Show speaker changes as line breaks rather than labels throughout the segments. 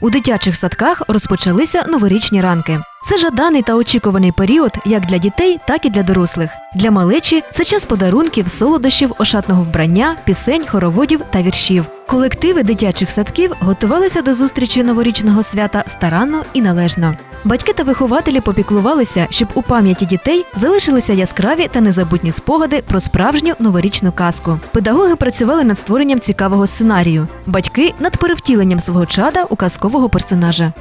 У дитячих садках розпочалися новорічні ранки. Це жаданий та очікуваний період як для дітей, так і для дорослих. Для малечі це час подарунків, солодощів, ошатного вбрання, пісень, хороводів та віршів. Колективи дитячих садків готувалися до зустрічі новорічного свята старанно і належно. Батьки та вихователі попіклувалися, щоб у пам'яті дітей залишилися яскраві та незабутні спогади про справжню новорічну казку. Педагоги працювали над створенням цікавого сценарію, батьки над перевтіленням свого чада у казкового персонажа.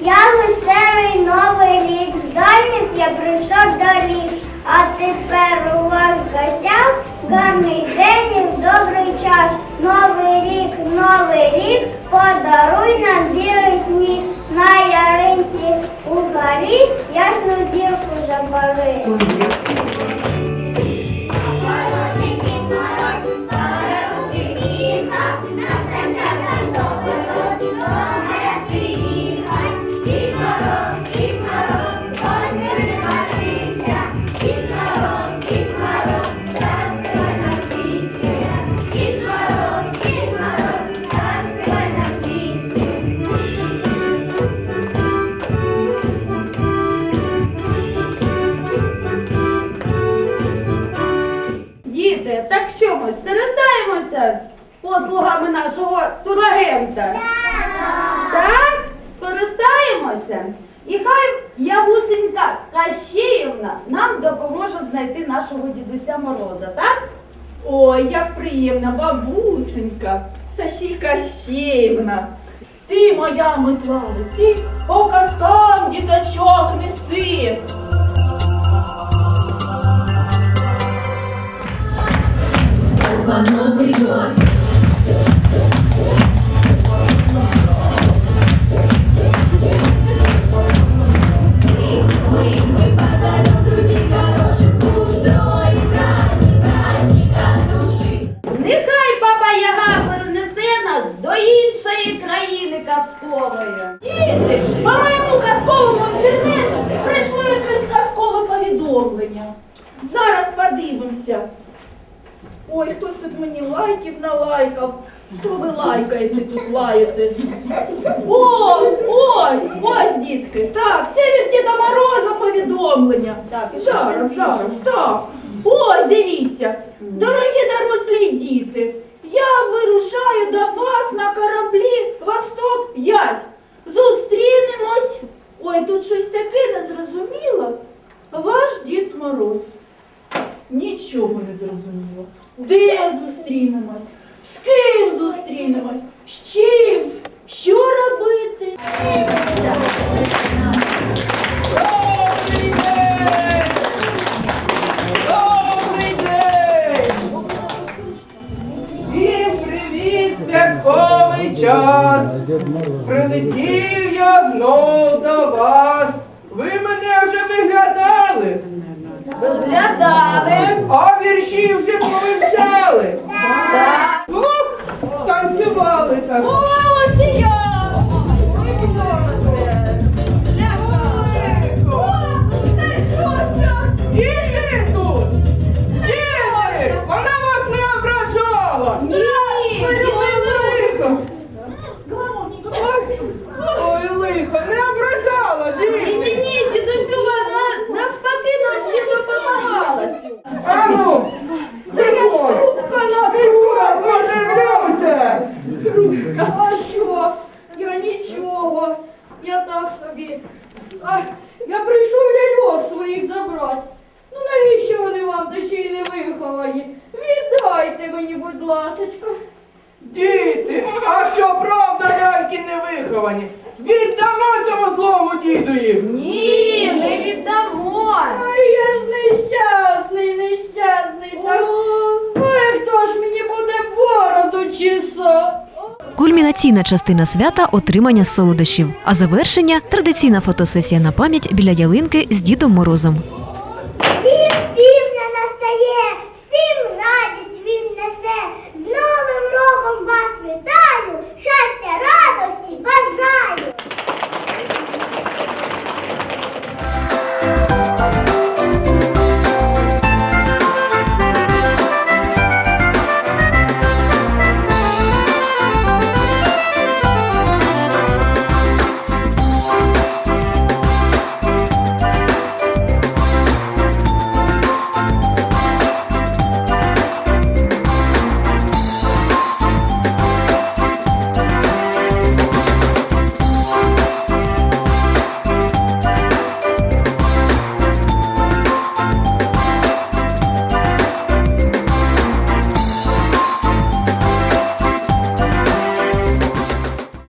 Я веселий новий рік, з дальніх я прийшов до літ, а тепер у вас гостях гарний день 欢迎。
Діти, так що ми скористаємося послугами нашого турагента? Так? Скористаємося? І хай Ягусенька Кащеївна нам допоможе знайти нашого дідуся Мороза, так?
Ой, як приємна бабусенька, та ще й Кащеївна. Ти моя Митлава, ти по казкам діточок неси.
Нехай баба Яга перенесе нас до іншої країни казкової.
Ой, хтось тут мені лайків налайкав. Що ви лайкаєте тут лаєте? О, ось, ось, дітки. Так, це від Діда Мороза повідомлення.
Так,
зараз, зараз, так. Ось дивіться. Дорогі дорослі діти, я вирушаю до вас на кораблі Восток 5. Зустрінемось. Ой, тут щось таке незрозуміло. Ваш Дід Мороз. Нічого не зрозуміло. Де зустрінемось? З ким зустрінемось? З чим? Що робити? Добрий день! Добрий день! Всім привіт, святковий час! Прилетів я знов до вас. Ви мене вже виглядали,
Виглядали.
Вірші вже повивчали.
Так.
А що? Я нічого. Я так собі. А, я прийшов ляльок своїх забрати. Ну навіщо вони вам та ще й не виховані? Віддайте мені, будь ласочка.
Діти, а що правда ляльки не виховані? Віддамо цьому злому діду їх!
Ні, не віддамо.
Ай, я ж нещасний, нещасний. Так. Ой, хто ж мені буде бороду чесати?
Кульмінаційна частина свята отримання солодощів, а завершення традиційна фотосесія на пам'ять біля ялинки з Дідом Морозом.